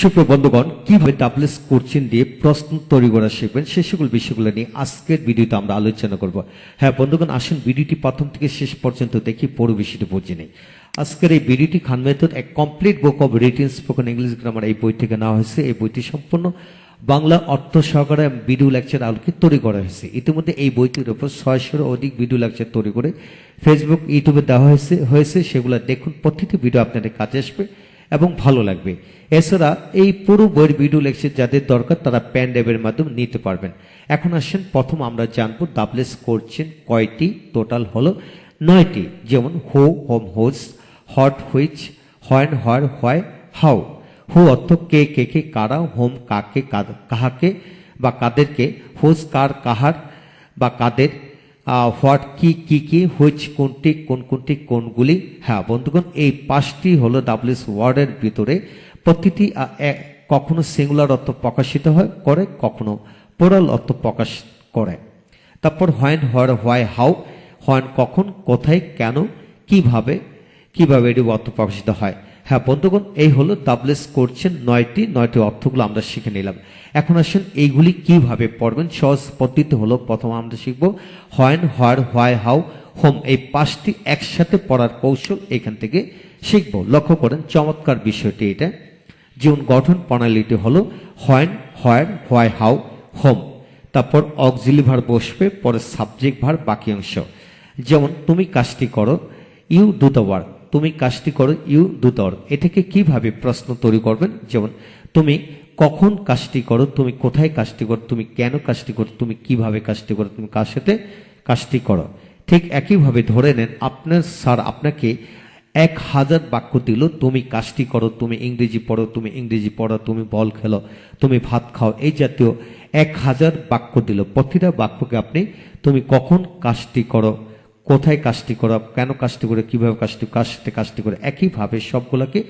সুপ্রিয় বন্ধুগণ, কীভাবে ডাবলেস কোচিং দিয়ে প্রশ্ন তৈরি করা শিখবেন সে সকল বিষয়গুলো নিয়ে আজকের ভিডিওতে আমরা আলোচনা করব। হ্যাঁ বন্ধুগণ, আসুন ভিডিওটি প্রথম থেকে শেষ পর্যন্ত দেখি, পুরো বিষয়টি বুঝে নেই। আজকের এই ভিডিওটি খান মেথড, এক complete book of written spoken English grammar এই বই থেকে নেওয়া হয়েছে। এই বইটি সম্পূর্ণ বাংলা অর্থ সহকারে ভিডিও লেকচার আলোকে তৈরি করা হয়েছে। ইতিমধ্যে এই বইটির উপর ছয়শোর অধিক ভিডিও লেকচার তৈরি করে ফেসবুক ইউটিউবে দেওয়া হয়েছে। হয়েছে, সেগুলো দেখুন। প্রতিটি ভিডিও আপনাদের কাজে আসবে। এবং ভালো লাগবে। এছাড়া এই পুরো বইয়ের ভিডিও লেকচার যাদের দরকার, তারা প্যান ড্রাইভের মাধ্যমে নিতে পারবেন। এখন আসেন, প্রথম আমরা জানব ডাবলেস করছেন কয়টি? টোটাল হলো নয়টি। যেমন who whom whose what which when where why how হু অর্থ কে কে কে, কারা হোম কাকে কাহাকে বা কাদেরকে। হোজ কার, কাহার বা কাদের হোয়াট কি কি কি হুইচ কোনটি, কোন, কোনটি, কোনগুলি? হ্যাঁ বন্ধুগণ, এই পাঁচটি হলো ডাব্লিউএস ওয়ার্ডের ভিতরে প্রতিটি কখনো সিঙ্গুলার অর্থ প্রকাশিত হয়, করে, কখনো পোরাল অর্থ প্রকাশ করে। তারপর when where why how when কখন, কোথায়, কেন, কীভাবে কীভাবে এটি অর্থ প্রকাশিত হয়। হ্যাঁ বন্ধুগণ, এই হলো ডাবলেস করছেন নয়টি নয়টি অর্থগুলো আমরা শিখে নিলাম। এখন আসেন এইগুলি কীভাবে পড়বেন? সহজ পদ্ধতি হলো প্রথম আমরা শিখব, when, where, why, how, whom, এই পাঁচটি একসাথে পড়ার কৌশল এখান থেকে শিখব। লক্ষ্য করেন, চমৎকার বিষয়টি এটা। যেমন গঠন প্রণালীটি হলো when, where, why, how, whom. তারপর অক্সিলি ভার বসবে, পরে সাবজেক্ট ভার বাকি অংশ। যেমন, তুমি কাজটি করো, ইউ ডু দ্য ওয়ার্ক। তুমি কাজটি করো, ইউ ওয়ার্ক এটাকে কীভাবে প্রশ্ন তৈরি করবেন? যেমন, তুমি কখন কাজটি করো, তুমি কোথায় কাজটি করো, তুমি কেন কাজটি করো, তুমি কীভাবে কাজটি করো, তুমি কার সাথে কাজটি করো। ঠিক একইভাবে ধরে নেন, আপনার স্যার আপনাকে এক হাজার বাক্য দিল, তুমি কাজটি করো, তুমি ইংরেজি পড়ো, তুমি ইংরেজি পড়ো, তুমি বল খেলো, তুমি ভাত খাও। এই জাতীয় এক হাজার বাক্য দিল। প্রতিটা বাক্যকে আপনি, তুমি কখন কাজটি করো কোথায় কাজটি করা, কেন কাজটি করে, কীভাবে কাজটি সাথে কাজটি করে, একইভাবে সবগুলোকে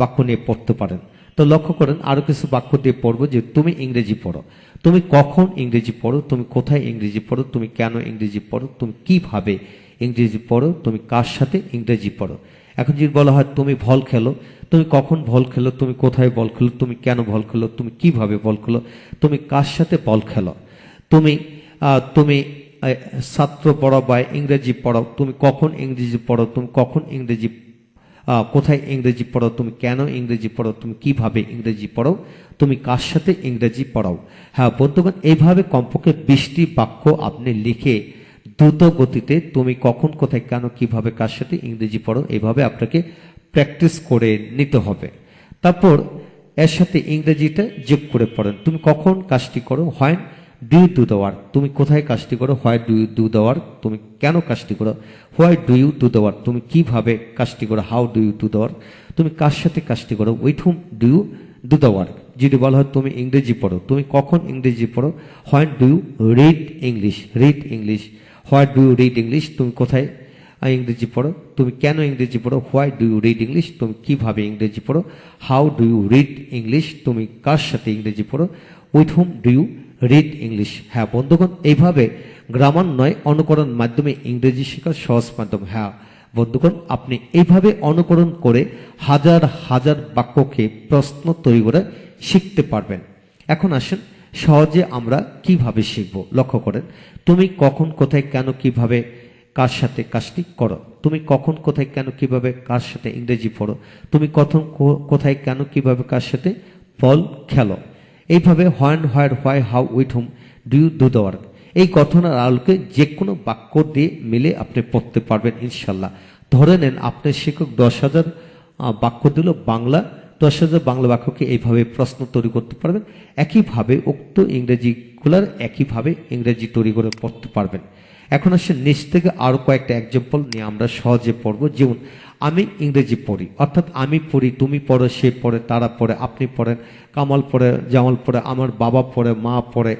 বাক্য নিয়ে পড়তে পারেন। তো লক্ষ্য করেন, আরও কিছু বাক্য দিয়ে পড়ব যে তুমি ইংরেজি পড়ো। তুমি কখন ইংরেজি পড়ো, তুমি কোথায় ইংরেজি পড়ো, তুমি কেন ইংরেজি পড়ো, তুমি কীভাবে ইংরেজি পড়ো, তুমি কার সাথে ইংরেজি পড়ো। এখন যদি বলা হয়, তুমি ভল খেলো, তুমি কখন ভল খেলো, তুমি কোথায় বল খেলো, তুমি কেন বল খেলো, তুমি কীভাবে বল খেলো, তুমি কার সাথে বল খেলো, তুমি তুমি ছাত্র পড়াও বা ইংরেজি পড়াও, তুমি কখন ইংরেজি পড়ো, তুমি কখন ইংরেজি কোথায় ইংরেজি পড়ো, তুমি কেন ইংরেজি পড়ো, তুমি কীভাবে ইংরেজি পড়ো, তুমি কার সাথে ইংরেজি পড়াও। হ্যাঁ বন্ধুগণ, এইভাবে কমপক্ষে বিশটি বাক্য আপনি লিখে দ্রুত গতিতে তুমি কখন, কোথায়, কেন, কীভাবে, কার সাথে ইংরেজি পড়ো, এইভাবে আপনাকে প্র্যাকটিস করে নিতে হবে। তারপর এর সাথে ইংরেজিটা যোগ করে পড়েন। তুমি কখন কাজটি করো, হয় ডু ইউ ডু দ্য তুমি কোথায় কাজটি করো? Why do you do the work তুমি কেন কাজটি করো? Why do you do the তুমি কীভাবে কাজটি করো? How do you do the work তুমি কার সাথে কাজটি করো? With whom do you do the যদি বলা হয় তুমি ইংরেজি পড়ো। তুমি কখন ইংরেজি পড়ো? Why do you read English read English why do you read English তুমি কোথায় ইংরেজি পড়ো? তুমি কেন ইংরেজি পড়ো? Why do you read English তুমি কীভাবে ইংরেজি পড়ো? How do you read English তুমি কার সাথে ইংরেজি পড়ো? With whom do you read English হ্যাঁ বন্ধুগণ, এইভাবে গ্রামার নয়, অনুকরণ মাধ্যমে ইংরেজি শেখার সহজ মাধ্যম। হ্যাঁ বন্ধুগণ, আপনি এইভাবে অনুকরণ করে হাজার হাজার বাক্যকে প্রশ্ন তৈরি করে শিখতে পারবেন। এখন আসেন, সহজে আমরা কীভাবে শিখব? লক্ষ্য করেন, তুমি কখন, কোথায়, কেন, কীভাবে, কার সাথে কাজটি করো? তুমি কখন, কোথায়, কেন, কীভাবে, কার সাথে ইংরেজি পড়ো? তুমি কখন কোথায়, কেন, কীভাবে, কার সাথে বল খেলো? এইভাবে when where why how with whom do you do the work. এই গঠনের আলোকে যে কোনো বাক্য দিয়ে মিলে আপনি পড়তে পারবেন, ইনশাল্লাহ। ধরে নেন, আপনার শিক্ষক দশ হাজার বাক্য দিল বাংলা, দশ হাজার বাংলা বাক্যকে এইভাবে প্রশ্ন তৈরি করতে পারবেন। একইভাবে উক্ত ইংরেজিগুলার একইভাবে ইংরেজি তৈরি করে পড়তে পারবেন। এখন আসে নিচ থেকে আরও কয়েকটা এক্সাম্পল নিয়ে আমরা সহজে পড়ব। যেমন আমি ইংরেজি পড়ি, অর্থাৎ আমি পড়ি, তুমি পড়ো, সে পড়ে, তারা পড়ে, আপনি পড়েন, কামাল পড়ে, জামাল পড়ে, আমার বাবা পড়ে, মা পড়ে,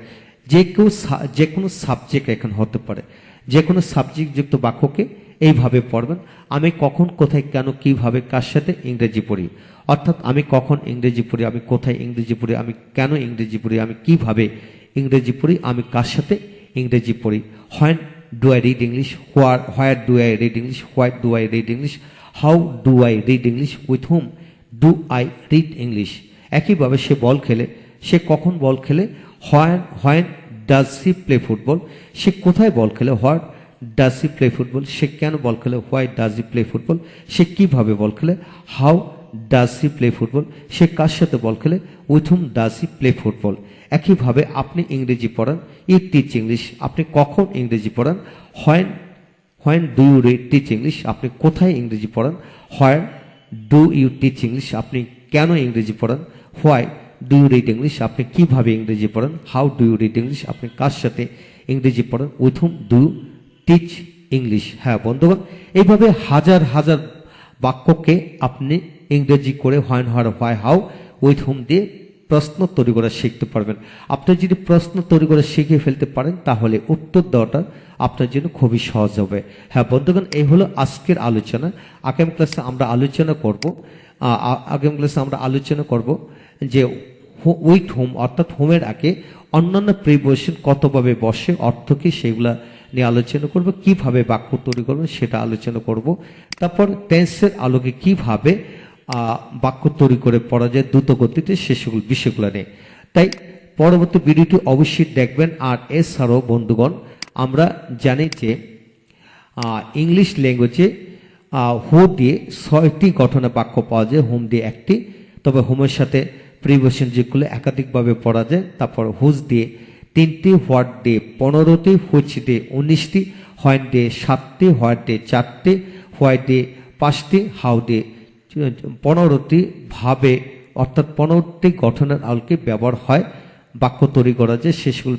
যে কেউ যে কোনো সাবজেক্ট এখন হতে পারে, যে কোনো সাবজেক্টযুক্ত বাক্যকে এইভাবে পড়বেন, আমি কখন, কোথায়, কেন, কীভাবে, কার সাথে ইংরেজি পড়ি, অর্থাৎ আমি কখন ইংরেজি পড়ি, আমি কোথায় ইংরেজি পড়ি, আমি কেন ইংরেজি পড়ি, আমি কীভাবে ইংরেজি পড়ি, আমি কার সাথে ইংরেজি পড়ি when do I read English, where where do I read English why do I read English how do I read English with whom do I read English একইভাবে সে বল খেলে। সে কখন বল খেলে? When when does she play football সে কোথায় বল খেলে? What does she play football সে কেন বল খেলে? Why does he play football সে কীভাবে বল খেলে? How does she play football সে কার সাথে বল খেলে? With whom does he play football একইভাবে আপনি ইংরেজি পড়ান। ই টিচ ইংলিশ আপনি কখন ইংরেজি পড়ান? When when do you teach English আপনি কোথায় ইংরেজি পড়ান? When do you teach English আপনি কেন ইংরেজি পড়ান? Why do you read English আপনি কীভাবে ইংরেজি পড়ান? How do you read English আপনি কার সাথে ইংরেজি পড়ান? With whom do teach English হ্যাঁ বন্ধুগণ, এইভাবে হাজার হাজার বাক্যকে আপনি ইংরেজি করে when where why how with whom দিয়ে প্রশ্ন তৈরি করা শিখতে পারবেন। আপনি যদি প্রশ্ন তৈরি করে শিখে ফেলতে পারেন, তাহলে উত্তর দেওয়াটা আপনার জন্য খুবই সহজ হবে। হ্যাঁ বন্ধুগণ, এই হলো আজকের আলোচনা। আগামী ক্লাসে আমরা আলোচনা করব আগামী ক্লাসে আমরা আলোচনা করব যে উইথ হোম, অর্থাৎ হোমের আগে অন্যান্য প্রিপোজিশন কতভাবে বসে, অর্থ কি সেগুলা নিয়ে আলোচনা করব, কীভাবে বাক্য তৈরি করবেন সেটা আলোচনা করব। তারপর টেন্সের আলোকে কীভাবে বাক্য তৈরি করে পড়া যায়, দ্রুত গতিতে সে সকল বিষয়গুলো নিয়ে। তাই পরবর্তী ভিডিওটি অবশ্যই দেখবেন। আর এছাড়াও, বন্ধুগণ আমরা জানি যে ইংলিশ ল্যাঙ্গুয়েজে হো দিয়ে ছয়টি গঠনে বাক্য পাওয়া যায় হোম দিয়ে একটি। তবে হোমের সাথে প্রিভেশন যেগুলো একাধিকভাবে পড়া যায়, তারপর হুজ দিয়ে তিনটি হোয়াট দিয়ে পনেরোটি হুচ দিয়ে উনিশটি হোয়াইট দিয়ে সাতটি হোয়াইট দিয়ে চারটি হোয়াইট দিয়ে পাঁচটি হাউ দিয়ে পনেরোটি ভাবে, অর্থাৎ পনেরোটি গঠনের আলোকে ব্যবহার হয়। বাক্য তৈরি করা যায় সে সকল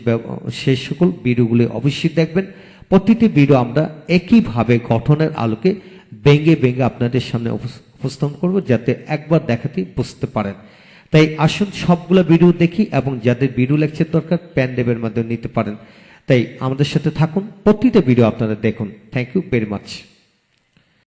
সেই সকল ভিডিওগুলি অবশ্যই দেখবেন। প্রতিটি ভিডিও আমরা একইভাবে গঠনের আলোকে ব্যঙ্গে ব্যঙ্গে আপনাদের সামনে উপস্থাপন করব, যাতে একবার দেখাতেই বুঝতে পারেন। তাই আসুন সবগুলো ভিডিও দেখি এবং যাদের ভিডিও লেকচার দরকার প্যান ডেবের মাধ্যমে নিতে পারেন। তাই আমাদের সাথে থাকুন। প্রতিটা ভিডিও আপনারা দেখুন। Thank you very much